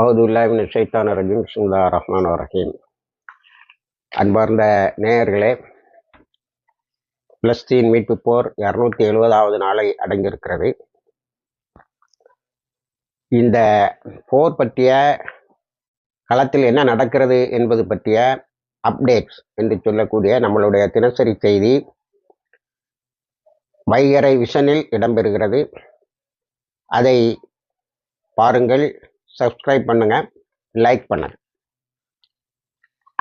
அவுதுல்லாவின் ஷைத்தான ரஜீம். சுந்தா ரஹ்மான் ரஹீம். அன்பார்ந்த நேயர்களே பிளஸ்தீன் மீட்பு போர் இரநூத்தி எழுபதாவது நாளை அடைந்திருக்கிறது இந்த போர் பற்றிய களத்தில் என்ன நடக்கிறது என்பது பற்றிய அப்டேட்ஸ் என்று சொல்லக்கூடிய நம்மளுடைய தினசரி செய்தி வைகரை விஷனில் இடம்பெறுகிறது. அதை பாருங்கள். சப்ஸ்கிரைப் பண்ணுங்கள் லைக் பண்ணுங்க.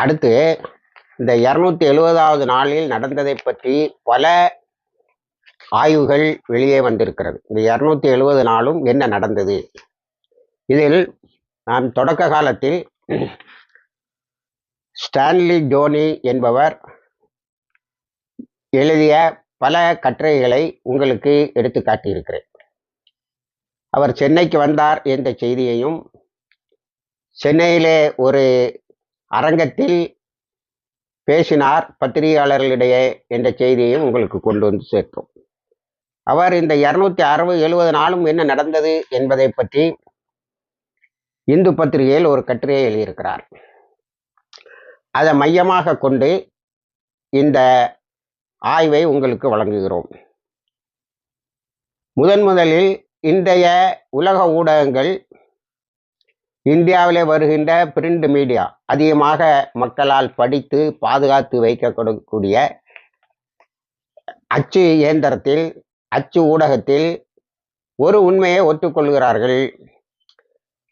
அடுத்து இந்த இரநூத்தி எழுபதாவது நாளில் நடந்ததை பற்றி பல ஆய்வுகள் வெளியே வந்திருக்கிறது. இந்த இரநூத்தி எழுபது நாளும் என்ன நடந்தது? இதில் நான் தொடக்க காலத்தில் ஸ்டான்லி ஜோனி என்பவர் எழுதிய பல கட்டுரைகளை உங்களுக்கு எடுத்து காட்டியிருக்கிறேன். அவர் சென்னைக்கு வந்தார் என்ற செய்தியையும் சென்னையிலே ஒரு அரங்கத்தில் பேசினார் பத்திரிகையாளர்களிடையே என்ற செய்தியையும் உங்களுக்கு கொண்டு வந்து சேர்க்கும் அவர் இந்த இரநூத்தி அறுபது எழுபது நாளும் என்ன நடந்தது என்பதை பற்றி இந்து பத்திரிகையில் ஒரு கட்டுரையை எழுதியிருக்கிறார். அதை மையமாக கொண்டு இந்த ஆய்வை உங்களுக்கு வழங்குகிறோம். முதன் முதலில் இன்றைய உலக ஊடகங்கள் இந்தியாவிலே வருகின்ற பிரிண்ட் மீடியா அதிகமாக மக்களால் படித்து பாதுகாத்து வைக்கக்கூடிய அச்சு இயந்திரத்தில் அச்சு ஊடகத்தில் ஒரு உண்மையை ஒத்துக்கொள்கிறார்கள்.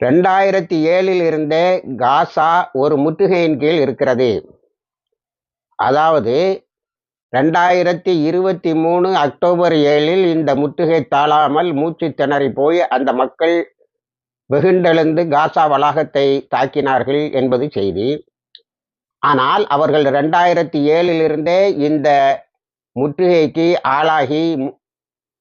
ரெண்டாயிரத்தி ஏழில் இருந்தே காசா ஒரு முற்றுகையின் கீழ் இருக்கிறது. அதாவது ரெண்டாயிரத்தி இருபத்தி மூணு அக்டோபர் ஏழில் இந்த முற்றுகை தாழாமல் மூச்சு திணறி போய் அந்த மக்கள் வெகுண்டெழுந்து காசா வளாகத்தை தாக்கினார்கள் என்பது செய்தி. ஆனால் அவர்கள் ரெண்டாயிரத்தி ஏழிலிருந்தே இந்த முற்றுகைக்கு ஆளாகி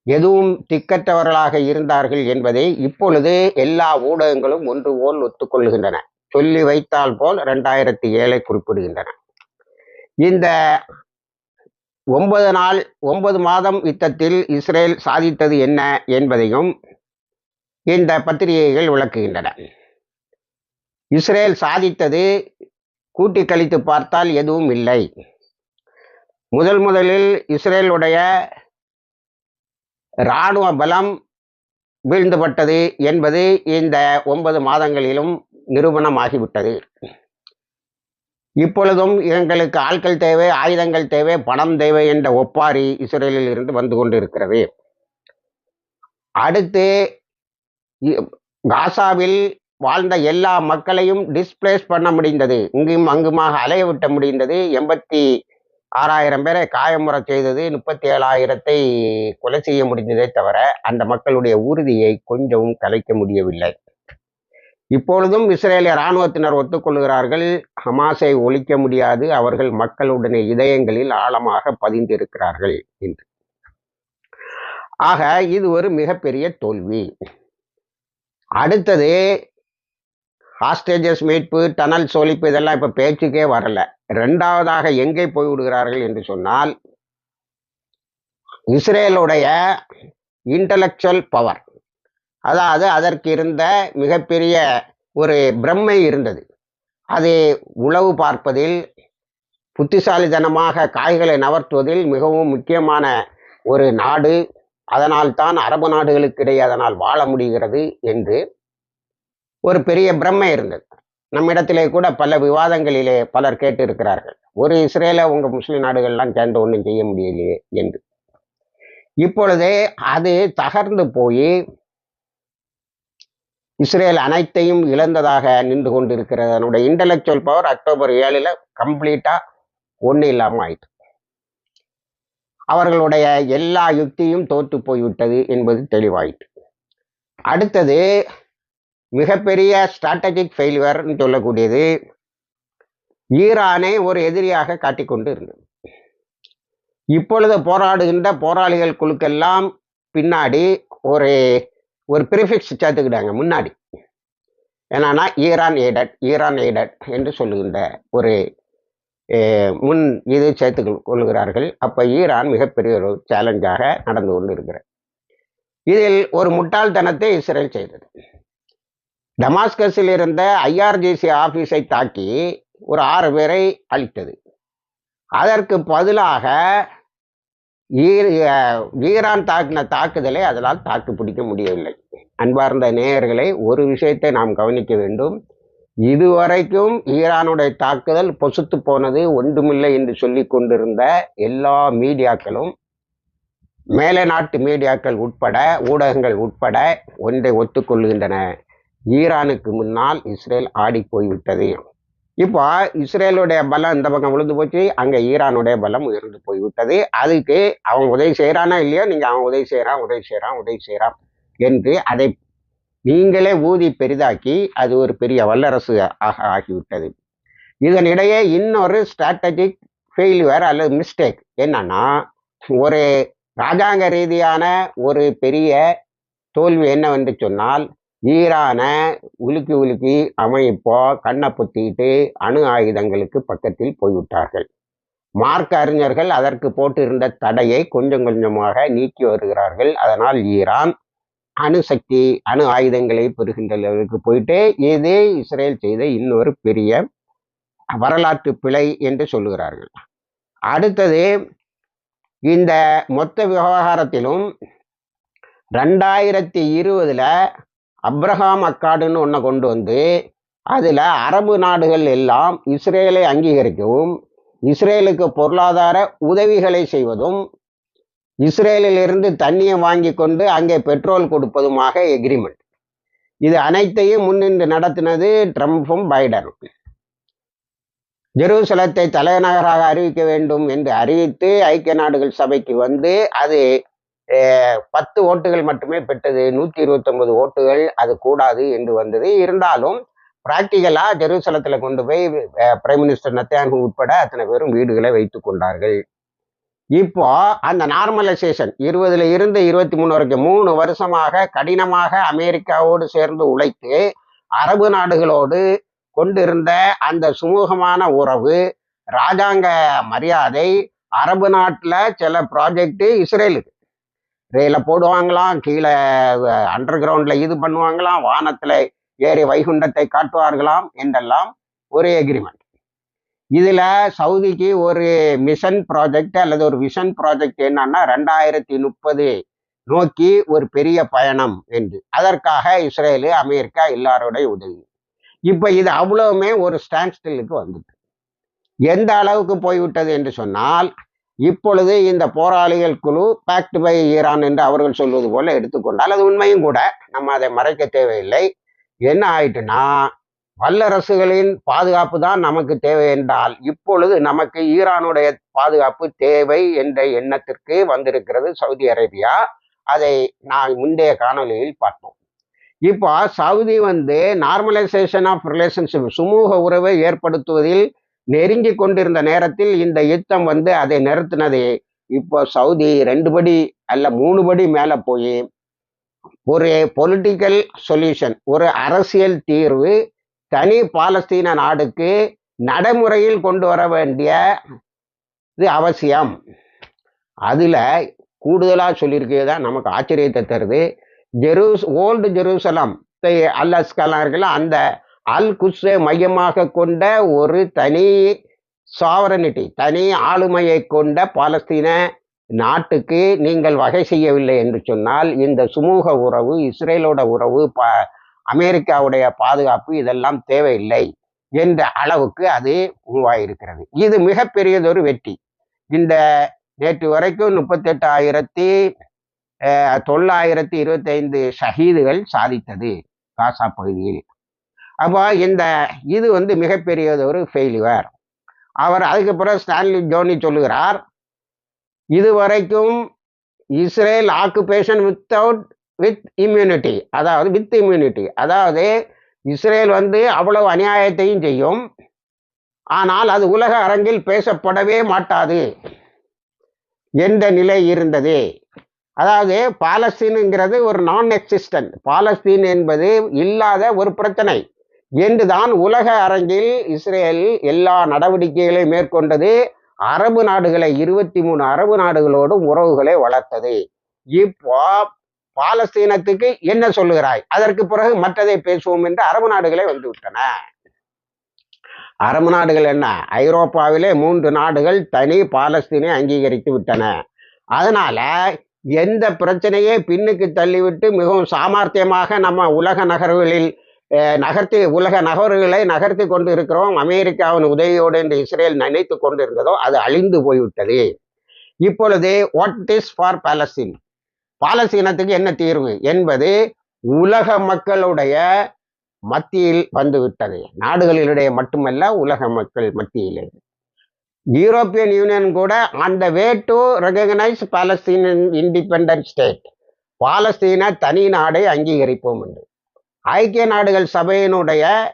எதுவும் திக்கற்றவர்களாக இருந்தார்கள் என்பதை இப்பொழுது எல்லா ஊடகங்களும் ஒன்று போல் ஒத்துக்கொள்கின்றன. சொல்லி வைத்தால் போல் ரெண்டாயிரத்தி ஏழை குறிப்பிடுகின்றன. இந்த ஒன்பது நாள் ஒன்பது மாதம் யுத்தத்தில் இஸ்ரேல் சாதித்தது என்ன என்பதையும் இந்த பத்திரிகைகள் விளக்குகின்றன. இஸ்ரேல் சாதித்தது கூட்டி கழித்து பார்த்தால் எதுவும் இல்லை. முதல் முதலில் இஸ்ரேலுடைய இராணுவ பலம் வீழ்ந்துபட்டது என்பது இந்த ஒன்பது மாதங்களிலும் நிரூபணமாகிவிட்டது. இப்பொழுதும் எங்களுக்கு ஆட்கள் தேவை ஆயுதங்கள் தேவை பணம் தேவை என்ற ஒப்பாரி இஸ்ரேலில் இருந்து வந்து கொண்டிருக்கிறது. அடுத்து காசாவில் வாழ்ந்த எல்லா மக்களையும் டிஸ்பிளேஸ் பண்ண முடிந்தது. இங்கும் அங்குமாக அலைய விட்ட முடிந்தது. எண்பத்தி ஆறாயிரம் பேரை காயமுறை செய்தது. முப்பத்தி ஏழாயிரத்தை கொலை செய்ய முடிந்ததே தவிர அந்த மக்களுடைய உறுதியை கொஞ்சமும் கலைக்க முடியவில்லை. இப்பொழுதும் இஸ்ரேலிய இராணுவத்தினர் ஒத்துக்கொள்கிறார்கள். ஹமாஸை ஒழிக்க முடியாது. அவர்கள் மக்களுடைய இதயங்களில் ஆழமாக பதிந்திருக்கிறார்கள் என்று. ஆக இது ஒரு மிகப்பெரிய தோல்வி. அடுத்தது ஹாஸ்டேஜஸ் மீட்பு டனல் சோழிப்பு இதெல்லாம் இப்போ பேச்சுக்கே வரல. ரெண்டாவதாக எங்கே போய்விடுகிறார்கள் என்று சொன்னால் இஸ்ரேலுடைய இன்டலெக்சுவல் பவர் அதாவது அதற்கு இருந்த மிகப்பெரிய ஒரு பிரம்மை இருந்தது. அது உளவு பார்ப்பதில் புத்திசாலித்தனமாக காய்களை நவர்த்துவதில் மிகவும் முக்கியமான ஒரு நாடு. அதனால்தான் அரபு நாடுகளுக்கிடையே அதனால் வாழ முடிகிறது என்று ஒரு பெரிய பிரம்மை இருந்தது. நம்மிடத்திலே கூட பல விவாதங்களிலே பலர் கேட்டு இருக்கிறார்கள் ஒரு இஸ்ரேலை உங்கள் முஸ்லீம் நாடுகள்லாம் சேர்ந்து ஒன்றும் செய்ய முடியலையே என்று. இப்பொழுதே அது தகர்ந்து போய் இஸ்ரேல் அனைத்தையும் இழந்ததாக நின்று கொண்டிருக்கிறது. அதனுடைய இன்டலெக்சுவல் பவர் அக்டோபர் ஏழில் கம்ப்ளீட்டாக ஒன்றும் இல்லாமல் ஆயிட்டு. அவர்களுடைய எல்லா யுக்தியும் தோற்று போய்விட்டது என்பது தெளிவாயிட்டு. அடுத்தது மிகப்பெரிய ஸ்ட்ராட்டஜிக் ஃபெயில்வர்னு சொல்லக்கூடியது ஈரானை ஒரு எதிரியாக காட்டிக்கொண்டு இருந்தது. இப்பொழுது போராடுகின்ற போராளிகள் குழுக்கெல்லாம் பின்னாடி ஒரு ஒரு ப்ரிஃபிக்ஸ் சேர்த்துக்கிட்டாங்க முன்னாடி. என்னன்னா ஈரான் எய்டட் ஈரான் எய்டட் என்று சொல்லுகின்ற ஒரு முன் இது சேர்த்து கொள்கிறார்கள் அப்போ ஈரான் மிகப்பெரிய ஒரு சேலஞ்சாக நடந்து கொண்டு இருக்கிறது இதில் ஒரு முட்டாள்தனத்தை இஸ்ரேல் செய்தது. டமாஸ்கஸில் இருந்த ஐஆர்ஜிசி ஆஃபீஸை தாக்கி ஒரு ஆறு பேரை அழித்தது. அதற்கு பதிலாக ஈரான் தாக்கின தாக்குதலை அதனால் தாக்கு பிடிக்க முடியவில்லை. அன்பார்ந்த நேயர்களை ஒரு விஷயத்தை நாம் கவனிக்க வேண்டும். இதுவரைக்கும் ஈரானுடைய தாக்குதல் பொசுத்து போனது ஒன்றுமில்லை என்று சொல்லி கொண்டிருந்த எல்லா மீடியாக்களும் மேலை நாட்டு மீடியாக்கள் உட்பட ஊடகங்கள் உட்பட ஒன்றை ஒத்துக்கொள்கின்றன. ஈரானுக்கு முன்னால் இஸ்ரேல் ஆடி போய்விட்டது இப்போ இஸ்ரேலுடைய பலம் இந்த பக்கம் விழுந்து போச்சு அங்கே ஈரானுடைய பலம் உயர்ந்து போய்விட்டது. அதுக்கு அவன் உதவி செய்கிறானா இல்லையோ நீங்கள் அவன் உதவி செய்கிறான் உதவி செய்கிறான் உதவி செய்கிறான் என்று அதை நீங்களே ஊதி பெரிதாக்கி அது ஒரு பெரிய வல்லரசு ஆக ஆகிவிட்டது. இதனிடையே இன்னொரு ஸ்ட்ராட்டஜிக் ஃபெயில்யூர் அல்லது மிஸ்டேக் என்னன்னா ஒரு ராஜாங்க ரீதியான ஒரு பெரிய தோல்வி என்னவென்று சொன்னால் ஈரானை உலுக்கி உலுக்கி அவன் இப்போ கண்ணை பொத்திட்டு அணு ஆயுதங்களுக்கு பக்கத்தில் போய்விட்டார்கள். மார்க்க அறிஞர்கள் அதற்கு போட்டிருந்த தடையை கொஞ்சம் கொஞ்சமாக நீக்கி வருகிறார்கள். அதனால் ஈரான் அணுசக்தி அணு ஆயுதங்களை பெறுகின்ற லெவலுக்கு போயிட்டு இதே இஸ்ரேல் செய்த இன்னொரு பெரிய வரலாற்று பிழை என்று சொல்லுகிறார்கள். அடுத்தது இந்த மொத்த விவகாரத்திலும் ரெண்டாயிரத்தி இருபதுல அப்ரஹாம் அக்காடுன்னு ஒன்றை கொண்டு வந்து அதில் அரபு நாடுகள் எல்லாம் இஸ்ரேலை அங்கீகரிக்கவும் இஸ்ரேலுக்கு பொருளாதார உதவிகளை செய்வதும் இஸ்ரேலிலிருந்து தண்ணியை வாங்கி கொண்டு அங்கே பெட்ரோல் கொடுப்பதுமாக எக்ரிமெண்ட் இது அனைத்தையும் முன்னின்று நடத்தினது ட்ரம்ப்பும் பைடனும். ஜெருசலத்தை தலைநகராக அறிவிக்க வேண்டும் என்று அறிவித்து ஐக்கிய நாடுகள் சபைக்கு வந்து அது பத்து ஓட்டுகள் மட்டுமே பெற்றது. நூற்றி இருபத்தொன்பது ஓட்டுகள் அது கூடாது என்று வந்தது. இருந்தாலும் பிராக்டிக்கலா ஜெருசலத்துல கொண்டு போய் பிரைம் மினிஸ்டர் நத்தியான்ஹு உட்பட அத்தனை பேரும் வீடுகளை வைத்துக் கொண்டார்கள். இப்போ அந்த நார்மலைசேஷன் இருபதுல இருந்து இருபத்தி மூணு வரைக்கும் மூணு வருஷமாக கடினமாக அமெரிக்காவோடு சேர்ந்து உழைத்து அரபு நாடுகளோடு கொண்டிருந்த அந்த சுமூகமான உறவு ராஜாங்க மரியாதை அரபு நாட்டில் சில ப்ராஜெக்ட் இஸ்ரேலுக்கு ரயிலில் போடுவாங்களாம் கீழே அண்டர் கிரவுண்டில் இது பண்ணுவாங்களாம் வானத்தில் ஏறி வைகுண்டத்தை காட்டுவார்களாம் என்றெல்லாம் ஒரு எக்ரிமெண்ட் இதில் சவுதிக்கு ஒரு மிஷன் ப்ராஜெக்ட் அல்லது ஒரு விஷன் ப்ராஜெக்ட் என்னன்னா ரெண்டாயிரத்தி முப்பது நோக்கி ஒரு பெரிய பயணம் என்று. அதற்காக இஸ்ரேலு அமெரிக்கா எல்லாரோடைய உதவி. இப்போ இது அவ்வளவுமே ஒரு ஸ்டாண்ட் ஸ்டில்லுக்கு வந்துட்டு. எந்த அளவுக்கு போய்விட்டது என்று சொன்னால் இப்பொழுது இந்த போராளிகள் குழு பேக்ட் பை ஈரான் என்று அவர்கள் சொல்வது போல எடுத்துக்கொண்டால் அது உண்மையும் கூட. நம்ம அதை மறைக்க தேவையில்லை. என்ன ஆயிட்டுன்னா வல்லரசுகளின் பாதுகாப்பு தான் நமக்கு தேவை என்றால் இப்பொழுது நமக்கு ஈரானுடைய பாதுகாப்பு தேவை என்ற எண்ணத்திற்கு வந்திருக்கிறது சவுதி அரேபியா. அதை நான் முந்தைய காணொளியில் பார்த்தோம். இப்போ சவுதி வந்து நார்மலைசேஷன் ஆஃப் ரிலேஷன்ஷிப் சுமூக உறவை ஏற்படுத்துவதில் நெருங்கி கொண்டிருந்த நேரத்தில் இந்த யுத்தம் வந்து அதை நிறுத்தினது. இப்போ சவுதி ரெண்டு படி அல்ல மூணு படி மேலே போய் ஒரு பொலிட்டிக்கல் சொல்யூஷன் ஒரு அரசியல் தீர்வு தனி பாலஸ்தீன நாடுக்கு நடைமுறையில் கொண்டு வர வேண்டிய இது அவசியம். அதில் கூடுதலாக சொல்லியிருக்கிறது தான் நமக்கு ஆச்சரியத்தை தருது. ஜெரூஸ் ஓல்டு ஜெருசலம் அல்லஸ்கலாம் இருக்குல்ல அந்த அல் குஸ்ஸை மையமாக கொண்ட ஒரு தனி சாவரனிட்டி தனி ஆளுமையை கொண்ட பாலஸ்தீன நாட்டுக்கு நீங்கள் வகை செய்யவில்லை என்று சொன்னால் இந்த சுமூக உறவு இஸ்ரேலோட உறவு ப அமெரிக்காவுடைய பாதுகாப்பு இதெல்லாம் தேவையில்லை என்ற அளவுக்கு அது உருவாயிருக்கிறது. இது மிகப்பெரியதொரு வெற்றி. இந்த நேற்று வரைக்கும் முப்பத்தெட்டாயிரத்தி தொள்ளாயிரத்தி இருபத்தைந்து ஷஹீதுகள் சாதித்தது காசா பகுதியில். அப்போ இந்த இது வந்து மிகப்பெரியதொரு ஃபெயிலியர் அவர் அதுக்கப்புறம் ஸ்டான்லி ஜோனி சொல்லுகிறார் இதுவரைக்கும் Israel occupation without with immunity அதாவது வித் இம்யூனிட்டி அதாவது இஸ்ரேல் வந்து அவ்வளவு அநியாயத்தையும் செய்யும் ஆனால் அது உலக அரங்கில் பேசப்படவே மாட்டாது என்ற நிலை இருந்தது. அதாவது பாலஸ்தீனுங்கிறது ஒரு நான் எக்ஸிஸ்டன்ட் பாலஸ்தீன் என்பது இல்லாத ஒரு பிரச்சனை. என்றுதான் உலக அரங்கில் இஸ்ரேல் எல்லா நடவடிக்கைகளையும் மேற்கொண்டது. அரபு நாடுகளை இருபத்தி மூணு அரபு நாடுகளோடும் உறவுகளை வளர்த்தது. இப்போ பாலஸ்தீனத்துக்கு என்ன சொல்லுகிறாய்? அதற்கு பிறகு மற்றதை பேசுவோம் என்று அரபு நாடுகளே வந்து விட்டன அரபு நாடுகள் என்ன? ஐரோப்பாவிலே மூன்று நாடுகள் தனி பாலஸ்தீனை அங்கீகரித்து விட்டன. அதனால எந்த பிரச்சனையை பின்னுக்கு தள்ளிவிட்டு மிகவும் சாமர்த்தியமாக நம்ம உலக நகர்வுகளில் நகர்த்தி உலக நகர்வுகளை நகர்த்தி கொண்டு இருக்கிறோம் அமெரிக்காவின் உதவியோடு என்று இஸ்ரேல் நினைத்து கொண்டிருந்ததோ அது அழிந்து போய்விட்டது. இப்பொழுது வாட் இஸ் ஃபார் பாலஸ்தீன் பாலஸ்தீனத்துக்கு என்ன தீர்வு? என்பது உலக மக்களுடைய மத்தியில் வந்துவிட்டது. நாடுகளிடையே மட்டுமல்ல உலக மக்கள் மத்தியிலே. யூரோப்பியன் யூனியன் கூட அந்த way to recognise Palestine independent state பாலஸ்தீன தனி நாடை அங்கீகரிப்போம் என்று. ஐக்கிய நாடுகள் சபையினுடைய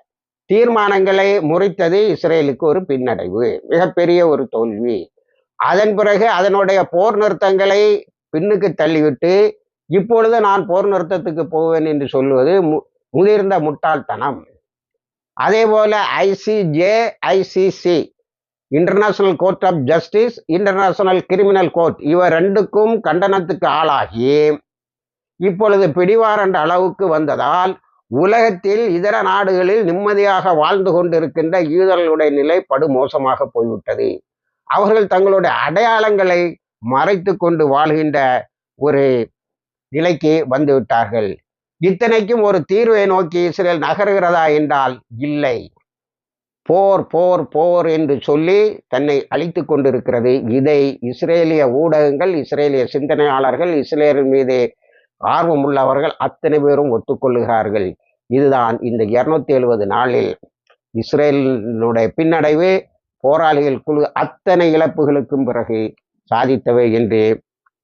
தீர்மானங்களை முறித்தது இஸ்ரேலுக்கு ஒரு பின்னடைவு. மிகப்பெரிய ஒரு தோல்வி. அதன் பிறகு அதனுடைய போர் நிறுத்தங்களை பின்னுக்கு தள்ளிவிட்டு இப்பொழுது நான் போர் நிறுத்தத்துக்கு போவேன் என்று சொல்வது மு- முதிர்ந்த முட்டாள்தனம். அதே போல ICJ ICC international court of justice international criminal court இவை ரெண்டுக்கும் கண்டனத்துக்கு ஆளாகி இப்பொழுது பிடிவாரண்ட அளவுக்கு வந்ததால் உலகத்தில் இதர நாடுகளில் நிம்மதியாக வாழ்ந்து கொண்டிருக்கின்ற யூதர்களுடைய நிலை படுமோசமாக போய்விட்டது. அவர்கள் தங்களுடைய அடையாளங்களை மறைத்து கொண்டு வாழ்கின்ற ஒரு நிலைக்கு வந்துவிட்டார்கள். இத்தனைக்கும் ஒரு தீர்வை நோக்கி இஸ்ரேல் நகருகிறதா என்றால் இல்லை. போர் போர் போர் என்று சொல்லி தன்னை அழித்து கொண்டிருக்கிறது. இதை இஸ்ரேலிய ஊடகங்கள் இஸ்ரேலிய சிந்தனையாளர்கள் இஸ்ரேல் மீது ஆர்வம் உள்ளவர்கள் அத்தனை பேரும் ஒத்துக்கொள்கிறார்கள் இதுதான் இந்த இருநூத்தி எழுபது நாளில் இஸ்ரேலினுடைய பின்னடைவு போராளிகள் குழு அத்தனை இழப்புகளுக்கும் பிறகு சாதித்தவை என்று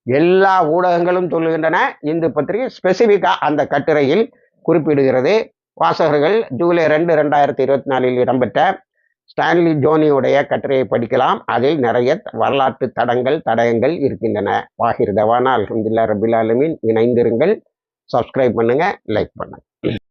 எல்லா ஊடகங்களும் சொல்லுகின்றன. இந்து பத்திரிகை ஸ்பெசிஃபிக்காக அந்த கட்டுரையில் குறிப்பிடுகிறது. வாசகர்கள் ஜூலை ரெண்டு ரெண்டாயிரத்தி இருபத்தி நாலில் இடம்பெற்ற ஸ்டான்லி ஜோனியுடைய கட்டுரையை படிக்கலாம். அதில் நிறைய வரலாற்று தடங்கள் தடயங்கள் இருக்கின்றன. வாகிர் தவானா அல்ஹம்துல்லா ரபில் ஆலமின். இணைந்திருங்கள். சப்ஸ்கிரைப் பண்ணுங்கள் லைக் பண்ணுங்கள்